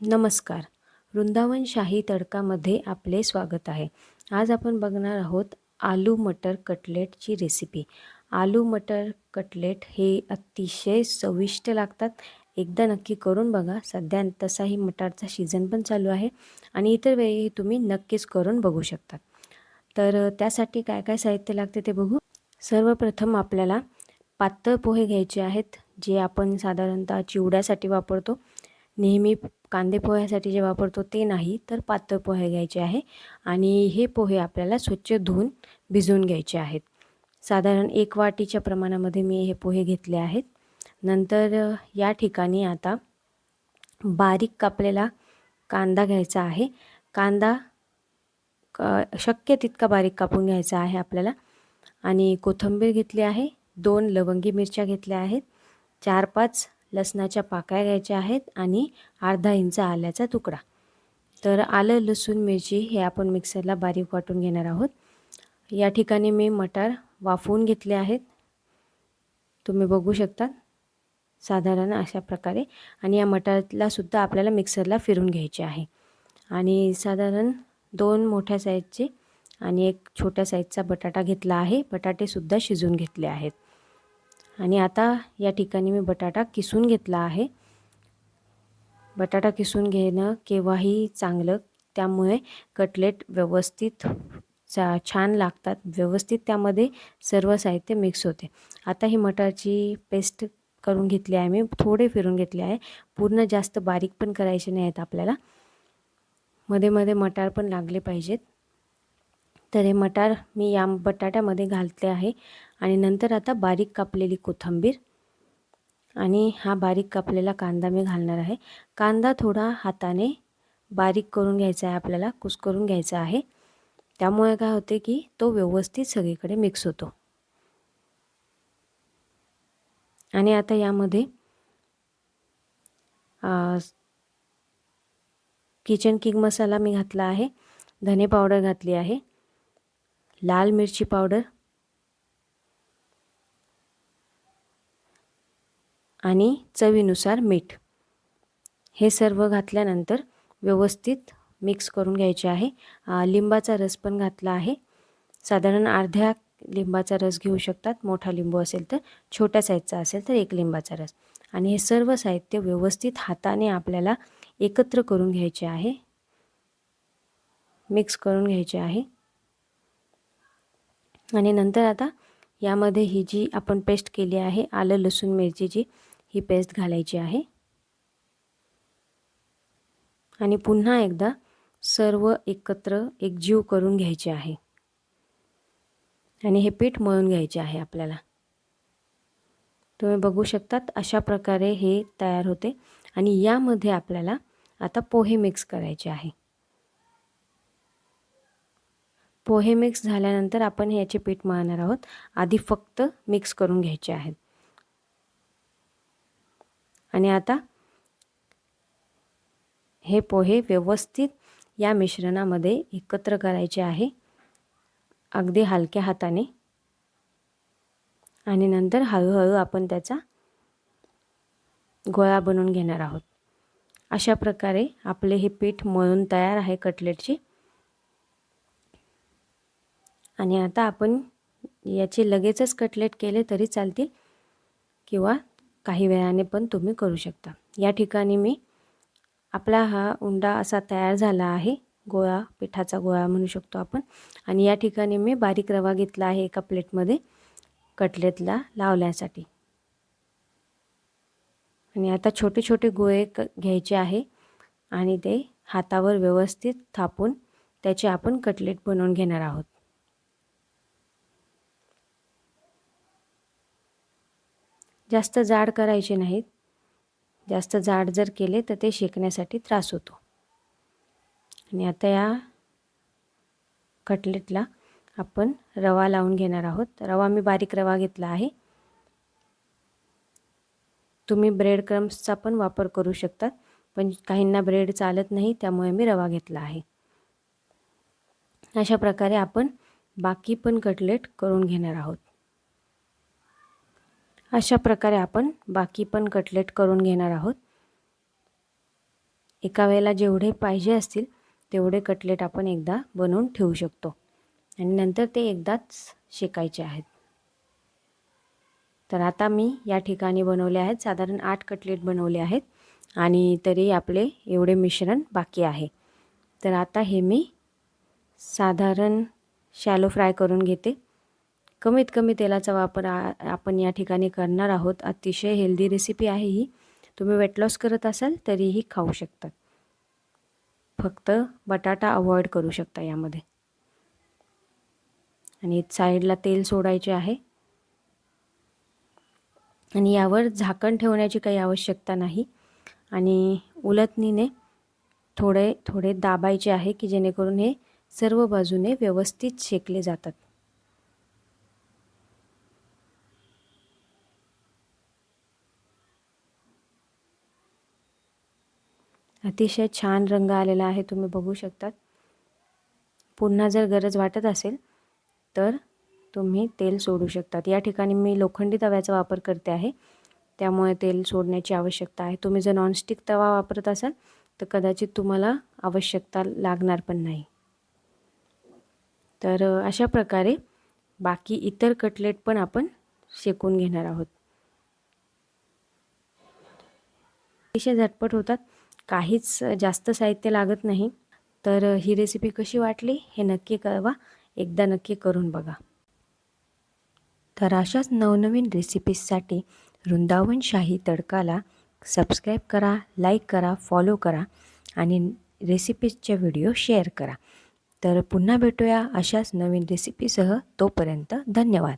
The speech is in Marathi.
नमस्कार. वृंदावन शाही तडकामध्ये आपले स्वागत आहे. आज आपण बघणार आहोत आलू मटर कटलेटची रेसिपी आलू मटर कटलेट हे अतिशय चविष्ट लागतात. एकदा नक्की करून बघा. सध्या तसाही मटारचा सीझन पण चालू आहे आणि इतर वेळी तुम्ही नक्कीच करून बघू शकतात. तर त्यासाठी काय काय साहित्य लागते ते बघू. सर्वप्रथम आपल्याला पातळ पोहे घ्यायचे आहेत जे आपण साधारणतः चिवड्यासाठी वापरतो. नेहमी कांदे पोह्यासाठी जे वापरतो ते नाही तर पातळ पोहे घ्यायचे आहे आणि हे पोहे आपल्याला स्वच्छ धुवून भिजवून घ्यायचे आहेत. साधारण एक वाटीच्या प्रमाणामध्ये मी हे पोहे घेतले आहेत. नंतर या ठिकाणी आता बारीक कापलेला कांदा घ्यायचा आहे. कांदा शक्य तितका बारीक कापून घ्यायचा आहे आपल्याला. आणि कोथिंबीर घेतली आहे दोन लवंगी मिरच्या घेतल्या आहेत चार पाच लसणाच्या पाकळ्या घ्यायच्या आहेत आणि अर्धा इंच आल्याचा तुकडा. तर आलं लसूण मिरची हे आपण मिक्सरला बारीक वाटून घेणार आहोत. या ठिकाणी मी मटार वाफवून घेतले आहेत. तुम्ही बघू शकता साधारण अशा प्रकारे. आणि या मटारला सुद्धा आपल्याला मिक्सरला फिरून घ्यायचे आहे. आणि साधारण दोन मोठ्या साईजचे आणि एक छोट्या साईजचा बटाटा घेतला आहे. बटाटेसुद्धा शिजून घेतले आहेत. आणि आता या ठिकाणी मी बटाटा किसून घेतला आहे. बटाटा किसून घेणं केव्हाही चांगलं. त्यामुळे कटलेट व्यवस्थित चा छान लागतात. व्यवस्थित त्यामध्ये सर्व साहित्य मिक्स होते. आता ही मटारची पेस्ट करून घेतली आहे मी. थोडे फिरून घेतले आहे. पूर्ण जास्त बारीक पण करायचे नाही आहेत आपल्याला. मध्ये मध्ये मटार पण लागले पाहिजेत. तर हे मटार मी या बटाट्यामध्ये घालते आहे. आणि नंतर आता बारीक कापलेली कोथिंबीर आणि हा बारीक कापलेला कांदा मी घालणार आहे. कांदा थोडा हाताने बारीक करून घ्यायचा आहे आपल्याला कुसकरून घ्यायचा आहे. त्यामुळे काय होते की तो व्यवस्थित सगळीकडे मिक्स होतो. आणि आता यामध्ये किचन किंग मसाला मी घातला आहे. धने पावडर घातली आहे. लाल मिरची पावडर आणि चवीनुसार मीठ. हे सर्व घातल्यानंतर व्यवस्थित मिक्स करून घ्यायचे आहे. लिंबाचा रस पण घातला आहे. साधारण अर्ध्या लिंबाचा रस घेऊ शकतात. मोठा लिंबू असेल तर छोट्या साईजचा असेल तर एक लिंबाचा रस. आणि हे सर्व साहित्य व्यवस्थित हाताने आपल्याला एकत्र करून घ्यायचे आहे. मिक्स करून घ्यायचे आहे. आणि नंतर आता यामध्ये ही जी आपण पेस्ट केली आहे आलं लसूण मिरचीची ही पेस्ट घालायची आहे. आणि पुन्हा एकदा सर्व एकत्र एकजीव करून घ्यायचे आहे. आणि हे पीठ मळून घ्यायचे आहे आपल्याला. तुम्ही बघू शकतात अशा प्रकारे हे तयार होते. आणि यामध्ये आपल्याला आता पोहे मिक्स करायचे आहे. पोहे मिक्स झाल्यानंतर आपण याचे पीठ मळणार आहोत. आधी फक्त मिक्स करून घ्यायचे आहेत. आणि आता हे पोहे व्यवस्थित या मिश्रणामध्ये एकत्र करायचे आहे. अगदी हलक्या हाताने. आणि नंतर हळूहळू आपण त्याचा गोळा बनवून घेणार आहोत. अशा प्रकारे आपले हे पीठ मळून तयार आहे कटलेटची. आणि आता आपण याचे लगेचच कटलेट केले तरी चालतील किंवा काही वेळाने पण तुम्ही करू शकता. या ठिकाणी मी आपला हा उंडा असा तयार झाला आहे. गोळा पिठाचा गोळा म्हणू शकतो आपण. आणि या ठिकाणी मी बारीक रवा घेतला आहे एका प्लेटमध्ये कटलेटला लावण्यासाठी आणि आता छोटे छोटे गोळे क घ्यायचे आहे आणि ते हातावर व्यवस्थित थापून त्याचे आपण कटलेट बनवून घेणार आहोत. जास्त जाड करायचे नाहीत. जास्त जाड जर केले तर ते शेकण्यासाठी त्रास होतो. आणि आता या कटलेटला आपण रवा लावून घेणार आहोत. रवा मी बारीक रवा घेतला आहे. तुम्ही ब्रेड क्रम्सचा पण वापर करू शकतात पण काहींना ब्रेड चालत नाही त्यामुळे मी रवा घेतला आहे. अशा प्रकारे आपण बाकी पण कटलेट करून घेणार आहोत. अशा प्रकारे आपण बाकी पण कटलेट करून घेणार आहोत. एका वेळेला जेवढे पाहिजे असतील तेवढे कटलेट आपण एकदा बनवून ठेवू शकतो. आणि नंतर ते एकदाच शेकायचे आहेत. तर आता मी या ठिकाणी बनवले आहेत साधारण आठ कटलेट बनवले आहेत आणि तरी आपले एवढे मिश्रण बाकी आहे. तर आता हे मी साधारण शॅलो फ्राय करून घेते. कमीत कमी तेलाचा वापर आपण या ठिकाणी करणार आहोत. अतिशय हेल्दी रेसिपी आहे ही. तुम्ही वेट लॉस करत असाल तरीही खाऊ शकतात फक्त बटाटा अवॉइड करू शकता यामध्ये. आणि साईडला तेल सोडायचे आहे. आणि यावर झाकण ठेवण्याची काही आवश्यकता नाही. आणि उलटणीने थोडे थोडे दाबायचे आहे की जेणेकरून हे सर्व बाजूने व्यवस्थित शेकले जातात. अतिशय छान रंग आलेला आहे तुम्ही बघू शकतात. पुन्हा जर गरज वाटत असेल तर तुम्ही तेल सोडू शकतात. या ठिकाणी मी लोखंडी तव्याचा वापर करते आहे. त्यामुळे तेल सोडण्याची आवश्यकता आहे. तुम्ही जर नॉनस्टिक तवा वापरत असाल तर कदाचित तुम्हाला आवश्यकता लागणार पण नाही. तर अशा प्रकारे बाकी इतर कटलेट पण आपण शेकून घेणार आहोत. अतिशय झटपट होतात. काहीच जास्त साहित्य लागत नाही. तर ही रेसिपी कशी वाटली हे नक्की कळवा. एकदा नक्की करून बघा. तर अशाच नवनवीन रेसिपीजसाठी वृंदावनशाही तडकाला सबस्क्राईब करा लाईक करा फॉलो करा आणि रेसिपीजचे व्हिडिओ शेअर करा. तर पुन्हा भेटूया अशाच नवीन रेसिपीसह तोपर्यंत धन्यवाद.